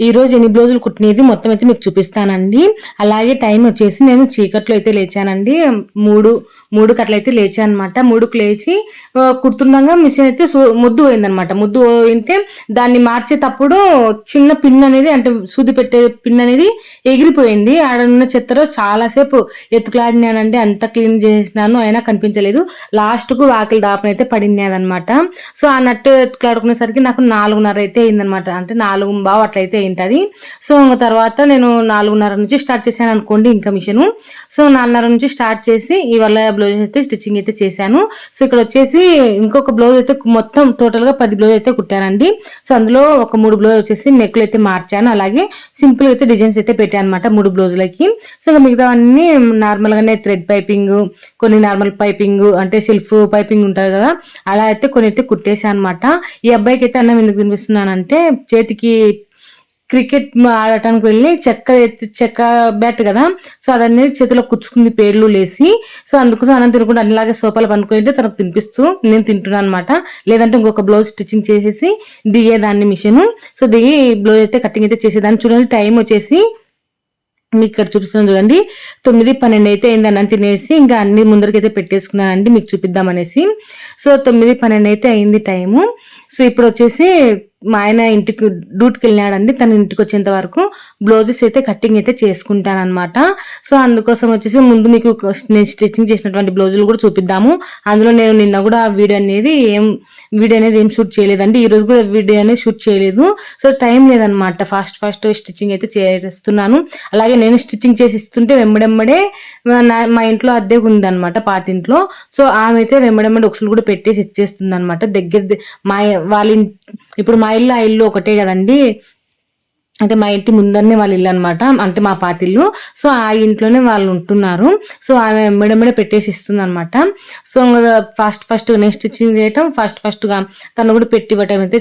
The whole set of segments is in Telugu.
ఈ రోజు ఎన్ని బ్లౌజులు కుట్టినది మొత్తం అయితే మీకు చూపిస్తానండి. అలాగే టైం వచ్చేసి నేను చీకట్లో అయితే లేచానండి. మూడు మూడు అట్లయితే లేచాను అనమాట మూడుకు లేచి కుడుతుండగా మిషన్ అయితే ముద్దు పోయిందనమాట ముద్దు పోయింటే దాన్ని మార్చేటప్పుడు చిన్న పిన్ అనేది అంటే సూది పెట్టే పిన్ అనేది ఎగిరిపోయింది. ఆడ ఉన్న చెత్తలో చాలాసేపు ఎత్తుకులాడినానండి. అంత క్లీన్ చేసినాను అయినా కనిపించలేదు. లాస్ట్కు వాకిలి దాపన అయితే పడినాదనమాట సో ఆ నట్టు ఎత్తుకులాడుకునేసరికి నాకు నాలుగున్నర అయితే అయిందనమాట అంటే నాలుగు బావు అట్లయితే అయింటది. సో ఇంకా తర్వాత నేను నాలుగున్నర నుంచి స్టార్ట్ చేశాను అనుకోండి ఇంకా మిషన్. సో నాలుగున్నర నుంచి స్టార్ట్ చేసి ఇవాళ బ్లౌజ్ అయితే స్టిచ్చింగ్ అయితే చేశాను. సో ఇక్కడ వచ్చేసి ఇంకొక బ్లౌజ్ అయితే మొత్తం టోటల్గా పది బ్లౌజ్ అయితే కుట్టానండి. సో అందులో ఒక మూడు బ్లౌజ్ వచ్చేసి నెక్లు అయితే మార్చాను. అలాగే సింపుల్ అయితే డిజైన్స్ అయితే పెట్టాను అనమాట మూడు బ్లౌజులకి. సో ఇంకా మిగతా అన్ని నార్మల్ గానే థ్రెడ్ పైపింగ్ కొన్ని నార్మల్ పైపింగ్ అంటే సెల్ఫ్ పైపింగ్ ఉంటుంది కదా అలా అయితే కొన్ని అయితే కుట్టేశాను అనమాట ఈ అబ్బాయికి అయితే అన్నం ఎందుకు తినిపిస్తున్నానంటే చేతికి క్రికెట్ ఆడటానికి వెళ్ళి చెక్క చెక్క బ్యాట్ కదా సో అదన్నీ చేతిలో కుచ్చుకుంది పేర్లు లేసి సో అందుకోసం అన్నం తినకుండా అన్నిలాగే సోపాలు పనుకుంటే తనకు తినిపిస్తూ నేను తింటున్నాను అనమాట లేదంటే ఇంకొక బ్లౌజ్ స్టిచ్చింగ్ చేసేసి దిగేదాన్ని మిషన్. సో దిగి బ్లౌజ్ అయితే కటింగ్ అయితే చేసేదాన్ని. చూడండి టైం వచ్చేసి మీకు ఇక్కడ చూపిస్తున్నాను చూడండి. తొమ్మిది పన్నెండు అయితే అయింది అన్నం తినేసి ఇంకా అన్ని ముందరికైతే పెట్టేసుకున్నానండి మీకు చూపిద్దామనేసి. సో తొమ్మిది పన్నెండు అయితే అయింది టైము. సో ఇప్పుడు వచ్చేసి మా ఆయన ఇంటికి డ్యూటీకి వెళ్ళాడండి తన ఇంటికి వచ్చేంత వరకు బ్లౌజెస్ అయితే కటింగ్ అయితే చేసుకుంటానమాట సో అందుకోసం వచ్చేసి ముందు మీకు నేను స్టిచ్చింగ్ చేసినటువంటి బ్లౌజులు కూడా చూపిద్దాము. అందులో నేను నిన్న కూడా వీడియో అనేది ఏం వీడియో అనేది ఏం షూట్ చేయలేదండి. ఈ రోజు కూడా వీడియో అనేది షూట్ చేయలేదు. సో టైం లేదనమాట ఫాస్ట్ ఫాస్ట్ స్టిచ్చింగ్ అయితే చేస్తున్నాను. అలాగే నేను స్టిచ్చింగ్ చేసి ఇస్తుంటే వెంబడెంబడే నా- మా ఇంట్లో అద్దె పాత పాతింట్లో సో ఆమె అయితే వెంబడెంబడి ఒకసారి కూడా పెట్టేసి ఇచ్చేస్తుంది అనమాట దగ్గర మా వాళ్ళ ఇప్పుడు మా ఇల్లు ఆ ఇల్లు ఒకటే కదండి. అంటే మా ఇంటి ముందరనే వాళ్ళ ఇల్లు అనమాట అంటే మా పాతిల్లు సో ఆ ఇంట్లోనే వాళ్ళు ఉంటున్నారు. సో ఆమె మెడమెడ పెట్టేసి ఇస్తుంది అనమాట సో ఫస్ట్ ఫస్ట్ నేను స్టిచ్చింగ్ చేయటం ఫస్ట్ ఫస్ట్గా తను కూడా పెట్టి ఇవ్వటం అయితే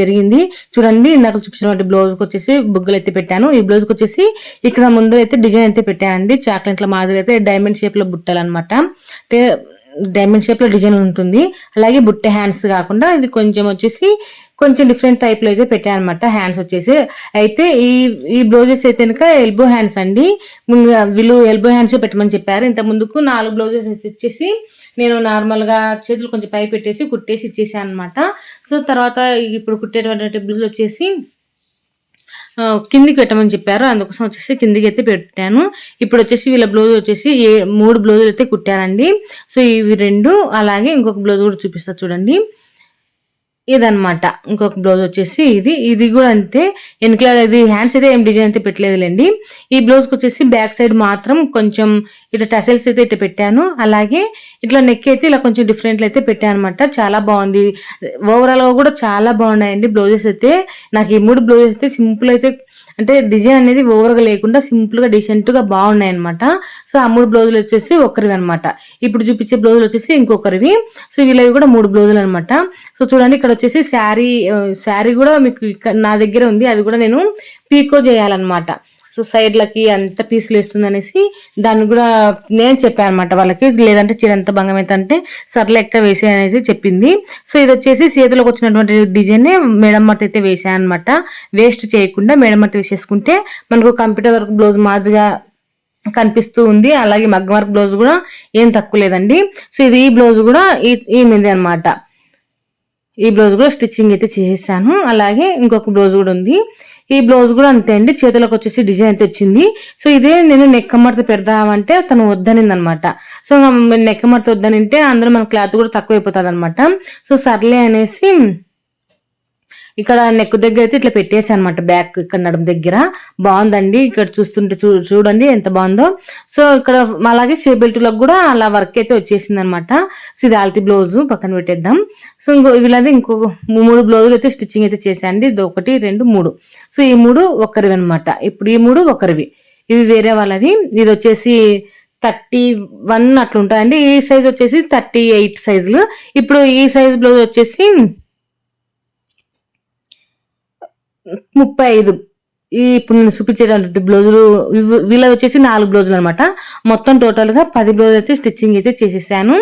జరిగింది. చూడండి నాకు చూపించినటువంటి బ్లౌజ్కి వచ్చేసి బుగ్గలు అయితే పెట్టాను. ఈ బ్లౌజ్కి వచ్చేసి ఇక్కడ ముందర అయితే డిజైన్ అయితే పెట్టానండి. చాక్లెట్ల మాదిరి అయితే డైమండ్ షేప్లో బుట్టలు అనమాట అంటే డైమండ్ షేప్లో డిజైన్ ఉంటుంది. అలాగే బుట్ట హ్యాండ్స్ కాకుండా ఇది కొంచెం వచ్చేసి కొంచెం డిఫరెంట్ టైప్లో అయితే అనమాట హ్యాండ్స్ వచ్చేసి. అయితే ఈ ఈ బ్లౌజెస్ అయితే కనుక ఎల్బో హ్యాండ్స్ అండి. ముందుగా వీళ్ళు ఎల్బో హ్యాండ్స్ పెట్టమని చెప్పారు. ఇంత ముందుకు నాలుగు బ్లౌజెస్ ఇచ్చేసి నేను నార్మల్గా చేతులు కొంచెం పై పెట్టేసి కుట్టేసి ఇచ్చేసాను అనమాట సో తర్వాత ఇప్పుడు కుట్టేటువంటి బ్లౌజ్ వచ్చేసి కిందికి పెట్టమని చెప్పారు. అందుకోసం వచ్చేసి కిందికి అయితే పెట్టాను. ఇప్పుడు వచ్చేసి వీళ్ళ బ్లౌజ్ వచ్చేసి ఏ మూడు బ్లౌజులు అయితే కుట్టానండి సో ఇవి రెండు. అలాగే ఇంకొక బ్లౌజ్ కూడా చూపిస్తా చూడండి. ఇదన్నమాట. ఇంకొక బ్లౌజ్ వచ్చేసి ఇది. ఇది కూడా అంతే. వెనకల ఇది హ్యాండ్స్ అయితే ఏం డిజైన్ అయితే పెట్టలేదులేండి. ఈ బ్లౌజ్కి వచ్చేసి బ్యాక్ సైడ్ మాత్రం కొంచెం ఇట్లా టసల్స్ అయితే ఇట్లా పెట్టాను. అలాగే ఇట్లా నెక్ అయితే ఇలా కొంచెం డిఫరెంట్ అయితే పెట్టాను అనమాట చాలా బాగుంది. ఓవరాల్గా కూడా చాలా బాగున్నాయండి బ్లౌజెస్ అయితే. నాకు ఈ మూడు బ్లౌజెస్ అయితే సింపుల్ అయితే అంటే డిజైన్ అనేది ఓవర్గా లేకుండా సింపుల్గా గా బాగున్నాయి అనమాట సో ఆ మూడు బ్లౌజులు వచ్చేసి ఒకరివి అనమాట ఇప్పుడు చూపించే బ్లౌజులు వచ్చేసి ఇంకొకరివి. సో వీళ్ళవి కూడా మూడు బ్లౌజులు అనమాట సో చూడండి ఇక్కడ వచ్చేసి శారీ శారీ కూడా మీకు ఇక్కడ నా దగ్గర ఉంది. అది కూడా నేను పీకో చేయాలన్నమాట. సైడ్లకి అంత పీసులు వేస్తుంది అనేసి దాన్ని కూడా నేను చెప్పాను అనమాట వాళ్ళకి. లేదంటే చిరంత భంగం అయితే అంటే సర్లే ఎక్క వేసే అనేసి చెప్పింది. సో ఇది వచ్చేసి చేతిలోకి వచ్చినటువంటి డిజైన్ మేడం మర్త అయితే వేసాను అనమాట వేస్ట్ చేయకుండా మేడం మర్త వేసేసుకుంటే మనకు కంప్యూటర్ వర్క్ బ్లౌజ్ మాదిరిగా కనిపిస్తూ ఉంది. అలాగే మగ్గం వర్క్ బ్లౌజ్ కూడా ఏం తక్కువ లేదండి. సో ఇది ఈ బ్లౌజ్ కూడా ఈ ఈ అనమాట ఈ బ్లౌజ్ కూడా స్టిచ్చింగ్ అయితే చేసేసాను. అలాగే ఇంకొక బ్లౌజ్ కూడా ఉంది. ఈ బ్లౌజ్ కూడా అంతే అండి. చేతులకు వచ్చేసి డిజైన్ అయితే వచ్చింది. సో ఇదే నేను నెక్ మడత పెడదామంటే తను వద్దనింది అనమాట సో నెక్ మడత వద్దనింటే అందరూ మన క్లాత్ కూడా తక్కువ అయిపోతుంది అనమాట సో సర్లే అనేసి ఇక్కడ నెక్ దగ్గర అయితే ఇట్లా పెట్టేసి అనమాట బ్యాక్ ఇక్కడ నడుము దగ్గర. బాగుందండి ఇక్కడ చూస్తుంటే చూ చూడండి ఎంత బాగుందో. సో ఇక్కడ అలాగే షేబెల్ట్లకు కూడా అలా వర్క్ అయితే వచ్చేసింది అనమాట సో ఇది ఆల్తి బ్లౌజ్ పక్కన పెట్టేద్దాం. సో ఇంకో వీళ్ళది ఇంకో మూడు బ్లౌజులు అయితే స్టిచ్చింగ్ అయితే చేశాండి ఇది ఒకటి రెండు మూడు. సో ఈ మూడు ఒకరివి అనమాట ఇప్పుడు ఈ మూడు ఒకరివి. ఇవి వేరే వాళ్ళవి. ఇది వచ్చేసి థర్టీ వన్ అట్లా ఈ సైజ్ వచ్చేసి థర్టీ ఎయిట్ సైజులు ఇప్పుడు ఈ సైజ్ బ్లౌజ్ వచ్చేసి ముప్పై ఐదు. ఈ ఇప్పుడు నేను చూపించేటువంటి బ్లౌజులు వీళ్ళ వచ్చేసి నాలుగు బ్లౌజులు అనమాట మొత్తం టోటల్గా పది బ్లౌజ్ అయితే స్టిచ్చింగ్ అయితే చేసేసాను.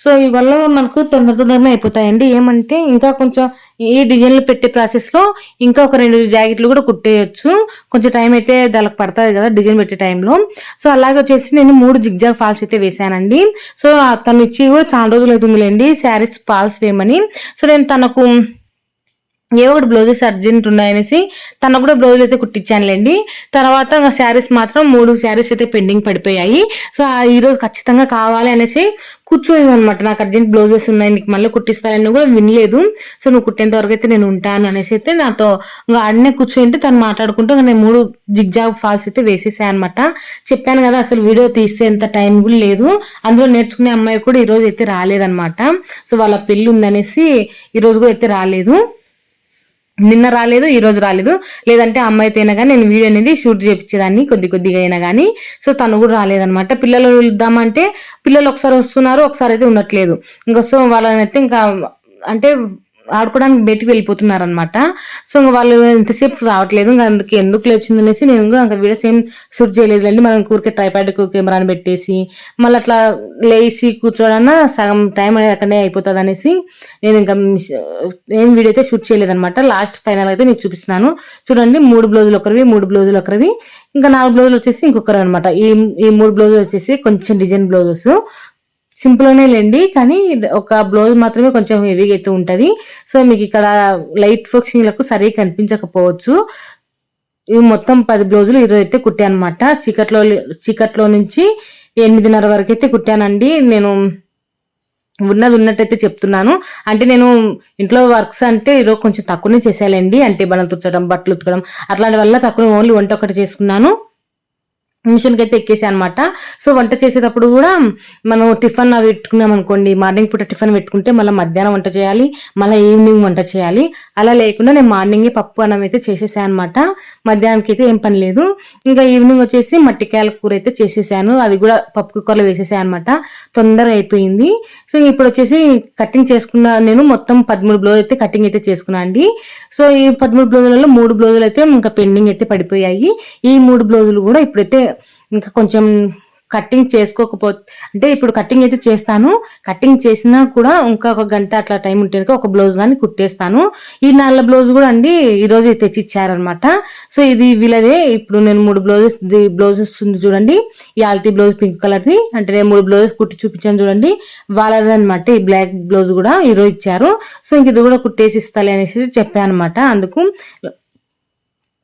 సో ఇవల్ల మనకు తొందర తొందరగా అయిపోతాయండి. ఏమంటే ఇంకా కొంచెం ఈ డిజైన్లు పెట్టే ప్రాసెస్లో ఇంకా ఒక రెండు జాకెట్లు కూడా కుట్టేయచ్చు. కొంచెం టైం అయితే దానికి పడుతుంది కదా డిజైన్ పెట్టే టైంలో సో అలాగే వచ్చేసి నేను మూడు జిగ్జాగ్ ఫాల్స్ అయితే వేసానండి. సో తను ఇచ్చి కూడా చాలా రోజులు అవుతుందిలేండి శారీస్ ఫాల్స్ వేయమని. సో నేను తనకు ఏ ఒకటి బ్లౌజెస్ అర్జెంట్ ఉన్నాయనేసి తన కూడా బ్లౌజులు అయితే కుట్టించానులేండి. తర్వాత శారీస్ మాత్రం మూడు శారీస్ అయితే పెండింగ్ పడిపోయాయి. సో ఈరోజు ఖచ్చితంగా కావాలి అనేసి కూర్చోలేదు అనమాట నాకు అర్జెంట్ బ్లౌజెస్ ఉన్నాయి నీకు మళ్ళీ కుట్టిస్తానని కూడా వినలేదు. సో నువ్వు కుట్టేంత వరకు అయితే నేను ఉంటాను అనేసి అయితే నాతో ఇంకా ఆడనే కూర్చోంటే తను మాట్లాడుకుంటూ నేను మూడు జిగ్జాగ్ ఫాల్స్ అయితే వేసేసాయి అనమాట చెప్పాను కదా అసలు వీడియో తీసేంత టైం కూడా లేదు. అందులో నేర్చుకునే అమ్మాయి కూడా ఈరోజు అయితే రాలేదనమాట. సో వాళ్ళ పెళ్ళి ఉందనేసి ఈరోజు కూడా అయితే రాలేదు. నిన్న రాలేదు ఈ రోజు రాలేదు. లేదంటే అమ్మాయితో అయినా కానీ నేను వీడియో అనేది షూట్ చేయించేదాన్ని కొద్ది కొద్దిగా అయినా కానీ సో తను కూడా రాలేదనమాట పిల్లలు వెళ్దామంటే పిల్లలు ఒకసారి వస్తున్నారు ఒకసారి అయితే ఉండట్లేదు. ఇంకా సో వాళ్ళని అయితే ఇంకా అంటే ఆడుకోవడానికి బయటికి వెళ్ళిపోతున్నారు అనమాట సో ఇంకా వాళ్ళు ఎంతసేపు రావట్లేదు ఇంకా అందుకే ఎందుకు లేచింది అనేసి నేను కూడా ఇంకా వీడియోస్ ఏం షూట్ చేయలేదు అండి మనం కూరికే ట్రైపాడ్ కెమెరాని పెట్టేసి మళ్ళీ అట్లా లేచి కూర్చోడన్నా సగం టైం అనేది అక్కడే అయిపోతుంది అనేసి నేను ఇంకా ఏం వీడియో అయితే షూట్ చేయలేదు అనమాట లాస్ట్ ఫైనల్ అయితే మీకు చూపిస్తున్నాను. చూడండి మూడు బ్లౌజులు ఒకరివి మూడు బ్లౌజులు ఒకరివి. ఇంకా నాలుగు బ్లౌజులు వచ్చేసి ఇంకొకరు అనమాట ఈ ఈ మూడు బ్లౌజులు వచ్చేసి కొంచెం డిజైన్ బ్లౌజెస్ సింపుల్గానే లేండి కానీ ఒక బ్లౌజ్ మాత్రమే కొంచెం హెవీగా అయితే ఉంటుంది. సో మీకు ఇక్కడ లైట్ ఫోక్సింగ్లకు సరిగ్గా కనిపించకపోవచ్చు. ఇవి మొత్తం పది బ్లౌజులు ఈరోజు అయితే కుట్టాను అనమాట చీకట్లో చీకట్లో నుంచి ఎనిమిదిన్నర వరకు అయితే కుట్టానండి. నేను ఉన్నది ఉన్నట్టయితే చెప్తున్నాను. అంటే నేను ఇంట్లో వర్క్స్ అంటే ఈరోజు కొంచెం తక్కువనే చేసేయాలండి. అంటే బలం తుచ్చడం బట్టలు ఉతకడం అట్లాంటి వల్ల తక్కువ ఓన్లీ వంట ఒకటి చేసుకున్నాను. మిషన్కి అయితే ఎక్కేసి అనమాట సో వంట చేసేటప్పుడు కూడా మనం టిఫిన్ అవి పెట్టుకున్నాం అనుకోండి మార్నింగ్ పూట టిఫిన్ పెట్టుకుంటే మళ్ళీ మధ్యాహ్నం వంట చేయాలి మళ్ళీ ఈవినింగ్ వంట చేయాలి. అలా లేకుండా నేను మార్నింగే పప్పు అన్నం అయితే చేసేసాను అనమాట మధ్యాహ్నానికి అయితే ఏం పని లేదు. ఇంకా ఈవినింగ్ వచ్చేసి మట్టికాయల కూర అయితే చేసేసాను. అది కూడా పప్పు కుక్కర్లో వేసేసాను అనమాట తొందరగా అయిపోయింది. సో ఇప్పుడు వచ్చేసి కటింగ్ చేసుకున్న నేను మొత్తం పదమూడు బ్లౌజ్ అయితే కటింగ్ అయితే చేసుకున్నా అండి. సో ఈ పదమూడు బ్లౌజులలో మూడు బ్లౌజులు అయితే ఇంకా పెండింగ్ అయితే పడిపోయాయి. ఈ మూడు బ్లౌజులు కూడా ఇప్పుడైతే ఇంకా కొంచెం కట్టింగ్ చేసుకోకపోతే అంటే ఇప్పుడు కట్టింగ్ అయితే చేస్తాను కట్టింగ్ చేసినా కూడా ఇంకా ఒక గంట అట్లా టైం ఉంటే ఒక బ్లౌజ్ కానీ కుట్టేస్తాను. ఈ నల్ల బ్లౌజ్ కూడా అండి ఈరోజు తెచ్చి ఇచ్చారనమాట సో ఇది వీళ్ళదే ఇప్పుడు నేను మూడు బ్లౌజెస్ బ్లౌజెస్ ఉంది చూడండి ఈ ఆల్తీ బ్లౌజ్ పింక్ కలర్ది అంటే నేను మూడు బ్లౌజెస్ కుట్టి చూపించాను చూడండి వాళ్ళది అనమాట ఈ బ్లాక్ బ్లౌజ్ కూడా ఈరోజు ఇచ్చారు. సో ఇంక ఇది కూడా కుట్టేసి ఇస్తాలి అనేసి చెప్పాను అనమాట అందుకు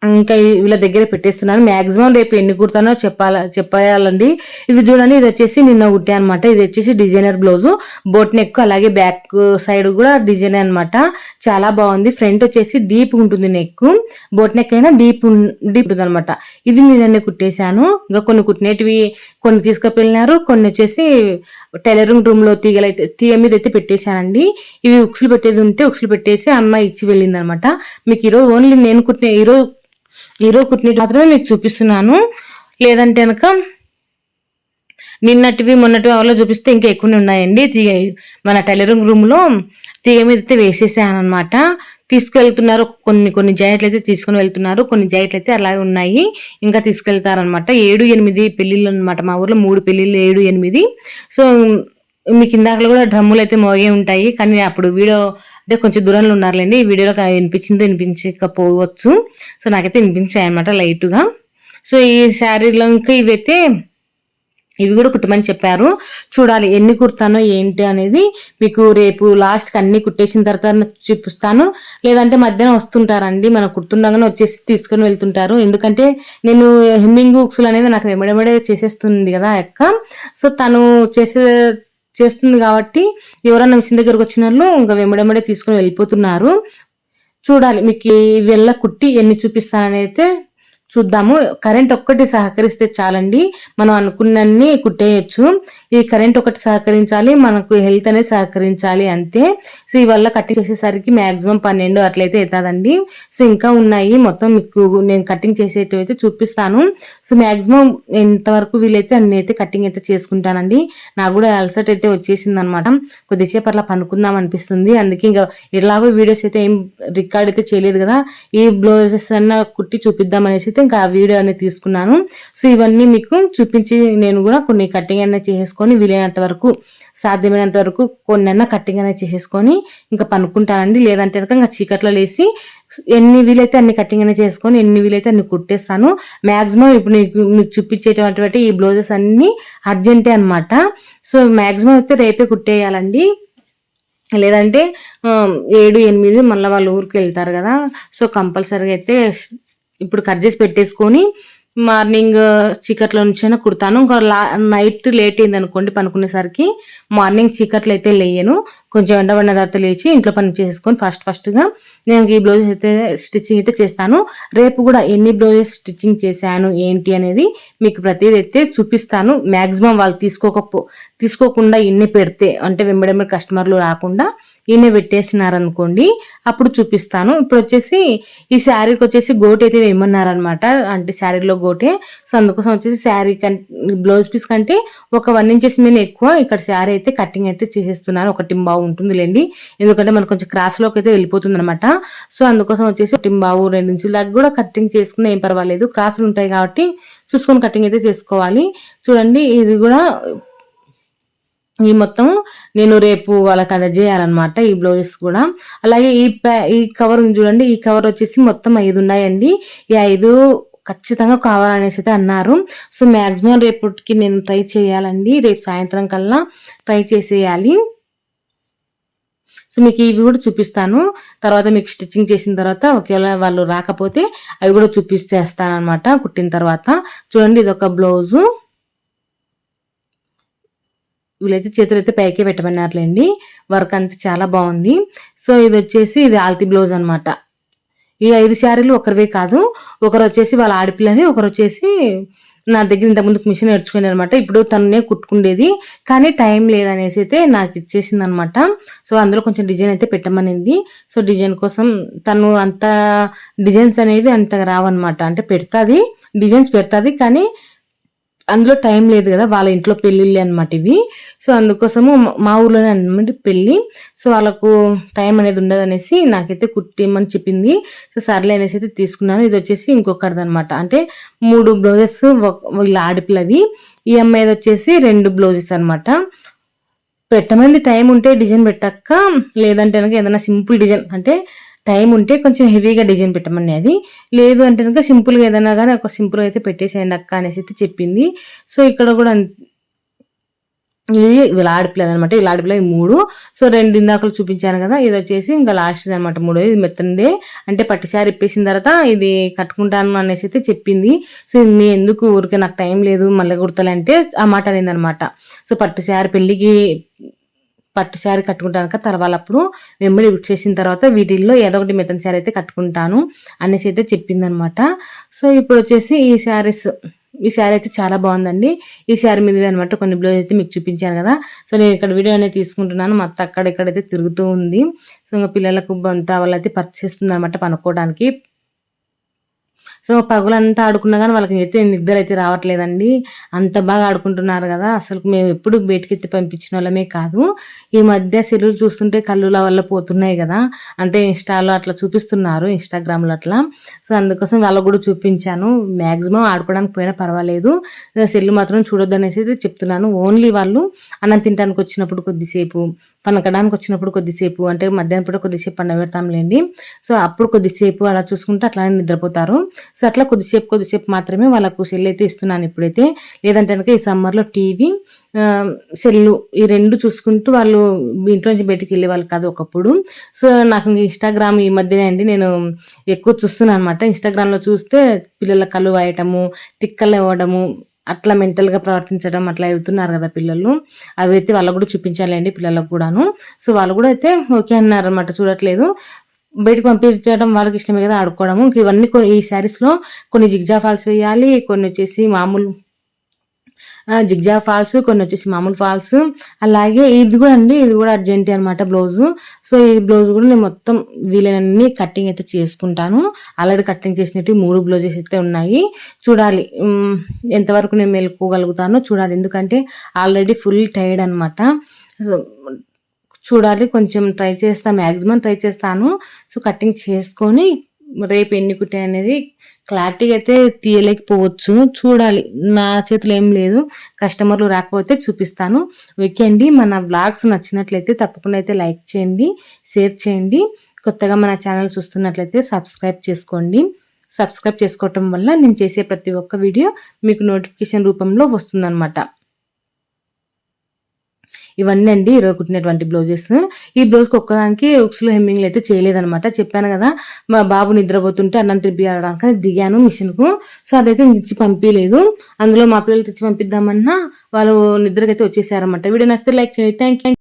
ఇంకా వీళ్ళ దగ్గర పెట్టేస్తున్నాను మ్యాక్సిమం రేపు ఎన్ని కుడతానో చెప్పాల చెప్పేయాలండి. ఇది చూడండి ఇది వచ్చేసి నిన్న కుట్టే అనమాట ఇది వచ్చేసి డిజైనర్ బ్లౌజు. బోట్ నెక్ అలాగే బ్యాక్ సైడ్ కూడా డిజైన్ అనమాట చాలా బాగుంది. ఫ్రంట్ వచ్చేసి డీప్ ఉంటుంది నెక్. బోట్ నెక్ అయినా డీప్ డీప్ ఉంటుంది అనమాట ఇది నిన్ననే కుట్టేశాను. ఇంకా కొన్ని కుట్టినవి కొన్ని తీసుకుపోయినారు. కొన్ని వచ్చేసి టైలరింగ్ రూమ్లో తీగలైతే తీగ మీద అయితే పెట్టేశానండి. ఇవి ఉక్సులు పెట్టేది ఉంటే ఉక్సులు పెట్టేసి అమ్మాయి ఇచ్చి వెళ్ళింది అనమాట మీకు ఈరోజు ఓన్లీ నేను కుట్టిన ఈరోజు ఈరోజు కుట్టినట్టు మాత్రమే మీకు చూపిస్తున్నాను. లేదంటే కనుక నిన్నటివి మొన్నటివి అవలో చూపిస్తే ఇంకా ఎక్కువనే ఉన్నాయండి. తీగ మన టైలరింగ్ రూమ్లో తీగ మీద అయితే వేసేసాను అనమాట తీసుకువెళ్తున్నారు కొన్ని కొన్ని జాకెట్లు అయితే తీసుకుని వెళ్తున్నారు. కొన్ని జాకెట్లు అయితే అలాగే ఉన్నాయి. ఇంకా తీసుకెళ్తారనమాట ఏడు ఎనిమిది పెళ్ళిళ్ళు అనమాట మా ఊర్లో మూడు పెళ్ళిళ్ళు ఏడు ఎనిమిది. సో మీకు ఇందాకలో కూడా డ్రమ్ములు అయితే మోగే ఉంటాయి. కానీ అప్పుడు వీడియో అంటే కొంచెం దూరంలో ఉన్నారులేండి. ఈ వీడియోలో వినిపించిందో వినిపించకపోవచ్చు. సో నాకైతే వినిపించాయి అనమాట లైట్గా. సో ఈ శారీలో ఇంకా ఇవైతే ఇవి కూడా కుట్టమని చెప్పారు. చూడాలి ఎన్ని కుడతానో ఏంటి అనేది మీకు రేపు లాస్ట్కి అన్ని కుట్టేసిన తర్వాత చూపిస్తాను. లేదంటే మధ్యాహ్నం వస్తుంటారండి. మనం కుడుతుండగానే వచ్చేసి తీసుకొని వెళ్తుంటారు. ఎందుకంటే నేను హెమ్మింగ్ ఉక్సులు అనేది నాకు వెంబడెంబడే చేసేస్తుంది కదా అక్క. సో తను చేసే చేస్తుంది కాబట్టి ఎవరన్నా మిషన్ దగ్గరకు వచ్చిన వాళ్ళు ఇంకా వెంబడెంబడే తీసుకుని వెళ్ళిపోతున్నారు. చూడాలి మీకు వెళ్ళ కుట్టి ఎన్ని చూపిస్తానని అయితే చూద్దాము. కరెంట్ ఒక్కటి సహకరిస్తే చాలండి. మనం అనుకున్నన్ని కుట్టేయచ్చు. ఈ కరెంట్ ఒకటి సహకరించాలి మనకు హెల్త్ అనేది సహకరించాలి అంతే సో ఇవల్ల కటింగ్ చేసేసరికి మ్యాక్సిమం పన్నెండు అట్లయితే అవుతుందండి. సో ఇంకా ఉన్నాయి మొత్తం మీకు నేను కటింగ్ చేసేటైతే చూపిస్తాను. సో మ్యాక్సిమం ఎంతవరకు వీలైతే అన్ని అయితే కటింగ్ అయితే చేసుకుంటానండి. నాకు కూడా అలసట్ అయితే వచ్చేసింది అనమాట కొద్దిసేపు అట్లా పనుకుందాం అనిపిస్తుంది. అందుకే ఇంకా ఎలాగో వీడియోస్ అయితే ఏం రికార్డ్ అయితే చేయలేదు కదా ఈ బ్లౌజెస్ అన్న కుట్టి చూపిద్దాం అనేసి అయితే ఇంకా ఆ వీడియో అనేది తీసుకున్నాను. సో ఇవన్నీ మీకు చూపించి నేను కూడా కొన్ని కటింగ్ అనేది చేసుకొని వీలైనంత వరకు సాధ్యమైనంత వరకు కొన్నైనా కట్టింగ్ అనేది చేసేసుకొని ఇంకా పనుకుంటానండి. లేదంటే కనుక ఇంకా చీకట్లో లేసి ఎన్ని వీలైతే అన్ని కట్టింగ్ అనేది చేసుకొని ఎన్ని వీలైతే అన్ని కుట్టేస్తాను. మ్యాక్సిమం ఇప్పుడు నీకు మీకు చూపించేటటువంటి ఈ బ్లౌజెస్ అన్నీ అర్జెంటే అనమాట సో మ్యాక్సిమం అయితే రేపే కుట్టేయాలండి. లేదంటే ఏడు ఎనిమిది మళ్ళీ వాళ్ళు ఊరికి వెళ్తారు కదా. సో కంపల్సరీగా అయితే ఇప్పుడు కట్ చేసి పెట్టేసుకొని మార్నింగ్ చీకట్లో నుంచైనా కుడతాను. ఇంకా లా నైట్ లేట్ అయింది అనుకోండి పనుకునేసరికి మార్నింగ్ చీకట్లో అయితే లేయను. కొంచెం ఎండబడిన తర్వాత లేచి ఇంట్లో పని చేసుకొని ఫస్ట్ ఫస్ట్గా నేను ఈ బ్లౌజెస్ అయితే స్టిచ్చింగ్ అయితే చేస్తాను. రేపు కూడా ఎన్ని బ్లౌజెస్ స్టిచ్చింగ్ చేశాను ఏంటి అనేది మీకు ప్రతిదీ అయితే చూపిస్తాను. మ్యాక్సిమం వాళ్ళు తీసుకోకపో తీసుకోకుండా ఇన్ని పెడితే అంటే వెంబడెంబడి కస్టమర్లు రాకుండా ఈయన పెట్టేసినారనుకోండి అప్పుడు చూపిస్తాను. ఇప్పుడు వచ్చేసి ఈ శారీకి వచ్చేసి గోట్ అయితే వేయమన్నారనమాట అంటే శారీలో గోటే. సో అందుకోసం వచ్చేసి శారీ కం బ్లౌజ్ పీస్ కంటే ఒక వన్ ఇంచెస్ మీద ఎక్కువ ఇక్కడ శారీ అయితే కటింగ్ అయితే చేసేస్తున్నాను. ఒక టింబావు ఉంటుందిలేండి. ఎందుకంటే మనకు కొంచెం క్రాస్లోకి అయితే వెళ్ళిపోతుంది అనమాట సో అందుకోసం వచ్చేసి టింబావు రెండు ఇంచుల దాకా కూడా కటింగ్ చేసుకున్న ఏం పర్వాలేదు. క్రాసులు ఉంటాయి కాబట్టి చూసుకొని కటింగ్ అయితే చేసుకోవాలి. చూడండి ఇది కూడా ఈ మొత్తం నేను రేపు వాళ్ళకి అందజేయాలన్నమాట ఈ బ్లౌజెస్ కూడా. అలాగే ఈ ఈ కవర్ ఉంది చూడండి ఈ కవర్ వచ్చేసి మొత్తం ఐదు ఉన్నాయండి. ఈ ఐదు ఖచ్చితంగా కావాలనేసి అయితే అన్నారు. సో మ్యాక్సిమం రేపటికి నేను ట్రై చేయాలండి. రేపు సాయంత్రం కల్లా ట్రై చేసేయాలి. సో మీకు ఇవి కూడా చూపిస్తాను. తర్వాత మీకు స్టిచ్చింగ్ చేసిన తర్వాత ఒకవేళ వాళ్ళు రాకపోతే అవి కూడా చూపిస్తేస్తాను అనమాట కుట్టిన తర్వాత. చూడండి ఇది ఒక బ్లౌజు. వీళ్ళైతే చేతులు అయితే పైకే పెట్టమన్నారులేండి. వర్క్ అంతా చాలా బాగుంది. సో ఇది వచ్చేసి ఇది ఆల్తి బ్లౌజ్ అనమాట ఈ ఐదు శారీలు ఒకరివే కాదు. ఒకరు వచ్చేసి వాళ్ళ ఆడపిల్లది ఒకరు వచ్చేసి నా దగ్గర ఇంతకుముందుకు మిషన్ నేర్చుకుని అనమాట ఇప్పుడు తననే కుట్టుకుండేది. కానీ టైం లేదనేసి అయితే నాకు ఇచ్చేసింది అనమాట సో అందులో కొంచెం డిజైన్ అయితే పెట్టమనింది. సో డిజైన్ కోసం తను అంత డిజైన్స్ అనేవి అంతగా రావన్నమాట. అంటే పెడతాది డిజైన్స్ పెడతాది. కానీ అందులో టైం లేదు కదా వాళ్ళ ఇంట్లో పెళ్ళిళ్ళు అనమాట ఇవి. సో అందుకోసము మా- మా ఊర్లోనే అనమాట పెళ్ళి. సో వాళ్ళకు టైం అనేది ఉండదు అనేసి నాకైతే కుట్టిమని చెప్పింది. సో సర్లే అనేసి అయితే తీసుకున్నాను. ఇది వచ్చేసి ఇంకొకరిది అనమాట అంటే మూడు బ్లౌజెస్ వీళ్ళ ఆడపిల్లవి. ఈ అమ్మాయిది వచ్చేసి రెండు బ్లౌజెస్ అనమాట పెట్టమంది టైం ఉంటే డిజైన్ పెట్టక్క. లేదంటే కనుక ఏదైనా సింపుల్ డిజైన్ అంటే టైం ఉంటే కొంచెం హెవీగా డిజైన్ పెట్టమని అది. లేదు అంటే కనుక సింపుల్గా ఏదైనా కానీ ఒక సింపుల్గా అయితే పెట్టేసేయండి అక్క అనేసి అయితే చెప్పింది. సో ఇక్కడ కూడా ఇది వీళ్ళ అనమాట వీళ్ళ ఆడపిల్ల మూడు. సో రెండు ఇందాకలు చూపించాను కదా ఇది వచ్చేసి ఇంకా లాస్ట్ అనమాట మూడు. ఇది మెత్తందే. అంటే పట్టుసారి ఇప్పేసిన తర్వాత ఇది కట్టుకుంటాను అనేసి అయితే చెప్పింది. సో నేను ఎందుకు ఊరికే నాకు టైం లేదు మళ్ళీ కుడతలంటే ఆ మాట అనేది అనమాట సో పట్టుసారి పెళ్ళికి పట్టు శారీ కట్టుకుంటాను కదా తర్వాత అప్పుడు వెంబడి చేసిన తర్వాత వీటిల్లో ఏదో ఒకటి మిథన్ శారీ అయితే కట్టుకుంటాను అనేసి అయితే చెప్పిందనమాట. సో ఇప్పుడు వచ్చేసి ఈ శారీస్ ఈ శారీ అయితే చాలా బాగుందండి. ఈ శారీ మీద అనమాట కొన్ని బ్లౌజ్ అయితే మీకు చూపించాను కదా. సో నేను ఇక్కడ వీడియో అనేది తీసుకుంటున్నాను. మొత్తం అక్కడ ఇక్కడైతే తిరుగుతూ ఉంది. సో ఇంకా పిల్లలకు అంతా వాళ్ళైతే పర్చేస్తుంది అనమాట పనుకోవడానికి. సో పగులంతా ఆడుకున్నా కానీ వాళ్ళకి అయితే నిద్ర అయితే రావట్లేదండి. అంత బాగా ఆడుకుంటున్నారు కదా అసలు మేము ఎప్పుడు బయటకెత్తి పంపించిన వాళ్ళమే కాదు. ఈ మధ్య సెల్లులు చూస్తుంటే కళ్ళుల వల్ల పోతున్నాయి కదా అంటే ఇన్స్టాలో అట్లా చూపిస్తున్నారు ఇన్స్టాగ్రామ్లో అట్లా. సో అందుకోసం వాళ్ళకు కూడా చూపించాను. మ్యాక్సిమం ఆడుకోవడానికి పోయినా పర్వాలేదు. సెల్లు మాత్రం చూడొద్దు అనేసి చెప్తున్నాను. ఓన్లీ వాళ్ళు అన్నం తినడానికి వచ్చినప్పుడు కొద్దిసేపు పనకడానికి వచ్చినప్పుడు కొద్దిసేపు అంటే మధ్యాహ్నం పూట కొద్దిసేపు పండ పెడతాంలేండి. సో అప్పుడు కొద్దిసేపు అలా చూసుకుంటే అట్లానే నిద్రపోతారు. సో అట్లా కొద్దిసేపు కొద్దిసేపు మాత్రమే వాళ్ళకు సెల్ అయితే ఇస్తున్నాను ఇప్పుడైతే. లేదంటే కనుక ఈ సమ్మర్లో టీవీ సెల్లు ఈ రెండు చూసుకుంటూ వాళ్ళు ఇంట్లో నుంచి బయటికి వెళ్ళే వాళ్ళు కాదు ఒకప్పుడు. సో నాకు ఇన్స్టాగ్రామ్ ఈ మధ్యనే అండి నేను ఎక్కువ చూస్తున్నాను అనమాట ఇన్స్టాగ్రామ్లో చూస్తే పిల్లల కళ్ళు వాయటము తిక్కలు ఇవ్వడము అట్లా మెంటల్గా ప్రవర్తించడం అట్లా అవుతున్నారు కదా పిల్లలు. అవి అయితే వాళ్ళకు కూడా చూపించాలండి పిల్లలకు కూడాను. సో వాళ్ళు కూడా అయితే ఓకే అన్నారు అనమాట చూడట్లేదు. బయటకు పంపించడం వాళ్ళకి ఇష్టమే కదా ఆడుకోవడము. ఇంక ఇవన్నీ కొన్ని ఈ శారీస్లో కొన్ని జిగ్జా ఫాల్స్ వేయాలి కొన్ని వచ్చేసి మామూలు జిగ్జా ఫాల్స్ కొన్ని వచ్చేసి మామూలు ఫాల్స్. అలాగే ఇది కూడా అండి ఇది కూడా అర్జెంట్ అనమాట బ్లౌజు. సో ఈ బ్లౌజ్ కూడా నేను మొత్తం వీలైనన్ని కట్టింగ్ అయితే చేసుకుంటాను. ఆల్రెడీ కట్టింగ్ చేసినట్టు మూడు బ్లౌజెస్ అయితే ఉన్నాయి. చూడాలి ఎంతవరకు నేను మెలుకోగలుగుతానో చూడాలి. ఎందుకంటే ఆల్రెడీ ఫుల్ టైర్డ్ అనమాట సో చూడాలి కొంచెం ట్రై చేస్తాను మ్యాక్సిమం ట్రై చేస్తాను. సో కటింగ్ చేసుకొని రేపు ఎన్ని కుట్టాయి అనేది క్లారిటీగా అయితే తీయలేకపోవచ్చు. చూడాలి నా చేతిలో ఏం లేదు. కస్టమర్లు రాకపోతే చూపిస్తాను. ఓకే అండి మన వ్లాగ్స్ నచ్చినట్లయితే తప్పకుండా అయితే లైక్ చేయండి షేర్ చేయండి. కొత్తగా మన ఛానల్ చూస్తున్నట్లయితే సబ్స్క్రైబ్ చేసుకోండి. సబ్స్క్రైబ్ చేసుకోవటం వల్ల నేను చేసే ప్రతి ఒక్క వీడియో మీకు నోటిఫికేషన్ రూపంలో వస్తుందన్నమాట. ఇవన్నీ అండి ఈరోజు కుట్టినటువంటి బ్లౌజెస్. ఈ బ్లౌజ్కి ఒక్కదానికి ఉక్స్లో హెమ్మింగ్లు అయితే చేయలేదన్నమాట. చెప్పాను కదా మా బాబు నిద్రపోతుంటే అన్నం తినిపించడానికి దిగాను మిషన్కు. సో అదైతే ఇచ్చి పంపించలేదు అందులో మా పిల్లలు తెచ్చి పంపిద్దామన్నా వాళ్ళు నిద్రకైతే వచ్చేసారన్నమాట. వీడియో నచ్చితే లైక్ చేయండి. Thank you